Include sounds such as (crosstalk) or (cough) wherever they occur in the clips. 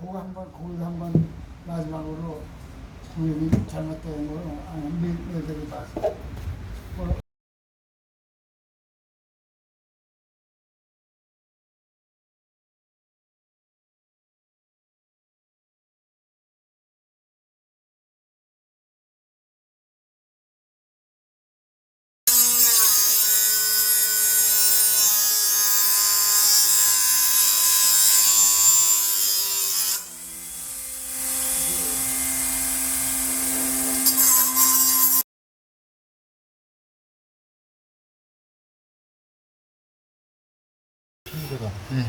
그거 한번 거기서 한번 마지막으로 우연히 잘못된 거 아니 며느리 봤어. 뭐 네,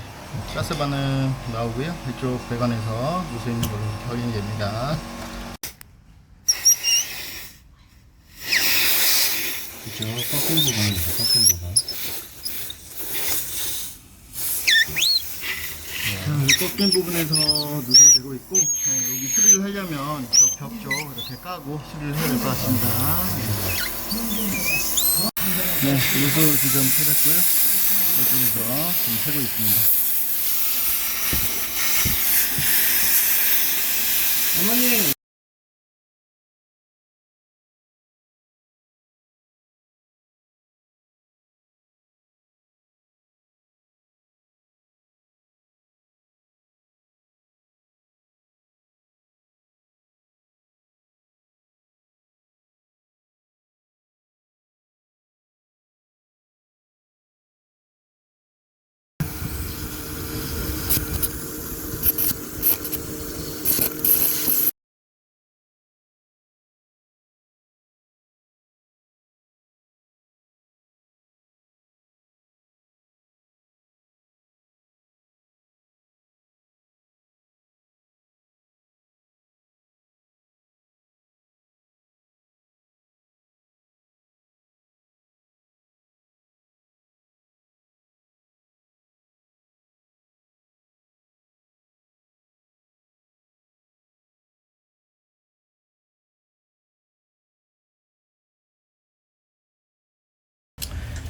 가스 반응 나오고요. 이쪽 배관에서 누수 있는 걸로 확인이 됩니다. 그죠? 꺾인 부분입니다. 꺾인 부분. 자, 이 꺾인 부분에서 누수가 되고 있고 어, 여기 수리를 하려면 저 벽 쪽 이렇게 까고 수리를 해야 될 것 같습니다. 네, 누수 지금 펴졌고요. 이쪽에서 지금 새고 있습니다. 어머니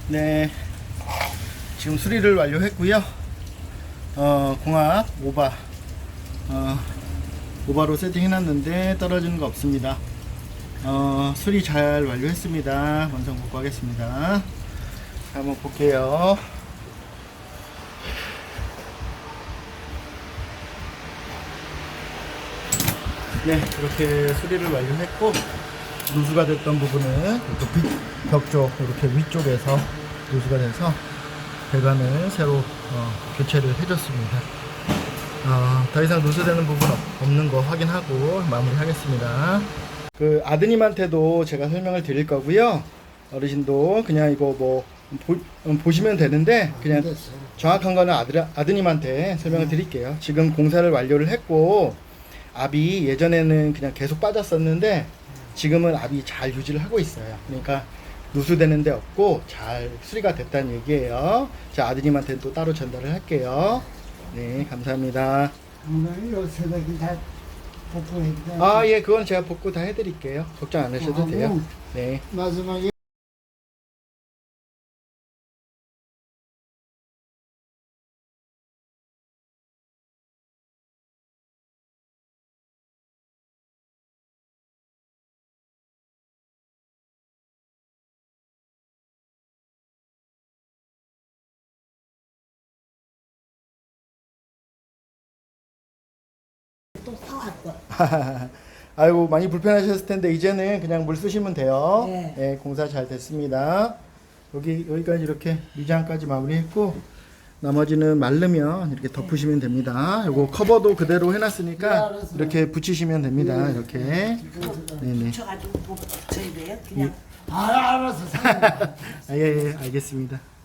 네, 지금 수리를 완료했고요. 어, 공합 오바, 어, 오바로 세팅해놨는데 떨어지는 거 없습니다. 어, 수리 잘 완료했습니다. 완성 복구하겠습니다. 한번 볼게요. 네, 이렇게 수리를 완료했고 누수가 됐던 부분은 벽쪽 이렇게 위쪽에서 누수가 돼서 배관을 새로 어, 교체를 해줬습니다. 어, 더 이상 누수되는 부분 없- 없는 거 확인하고 마무리하겠습니다. 그 아드님한테도 제가 설명을 드릴 거고요. 어르신도 그냥 이거 뭐 보, 시면 되는데 그냥. 정확한 거는 아들, 아드님한테 설명을 드릴게요. 지금 공사를 완료를 했고, 압이 예전에는 그냥 계속 빠졌었는데, 지금은 압이 잘 유지를 하고 있어요. 그러니까 누수되는 데 없고, 잘 수리가 됐다는 얘기예요. 자, 아드님한테 또 따로 전달을 할게요. 네, 감사합니다. 오늘 요 새벽이 다 복구했다. 아, 예, 그건 제가 복구 다 해드릴게요. 걱정 안 하셔도 돼요. 하고 네. 마지막에 또 사왔어. (laughs) 아이고 많이 불편하셨을 텐데 이제는 그냥 물 쓰시면 돼요. 네. 공사 잘 됐습니다. 여기 여기까지 이렇게 미장까지 마무리했고 나머지는 마르면 이렇게 덮으시면 됩니다. 요거 커버도 그대로 해놨으니까 네. 이렇게 붙이시면 됩니다. 이렇게 네네. 붙여가지고 뭐 붙여야 돼요? 그냥 아, 알았어. (laughs) 아, 예, 예, 알겠습니다.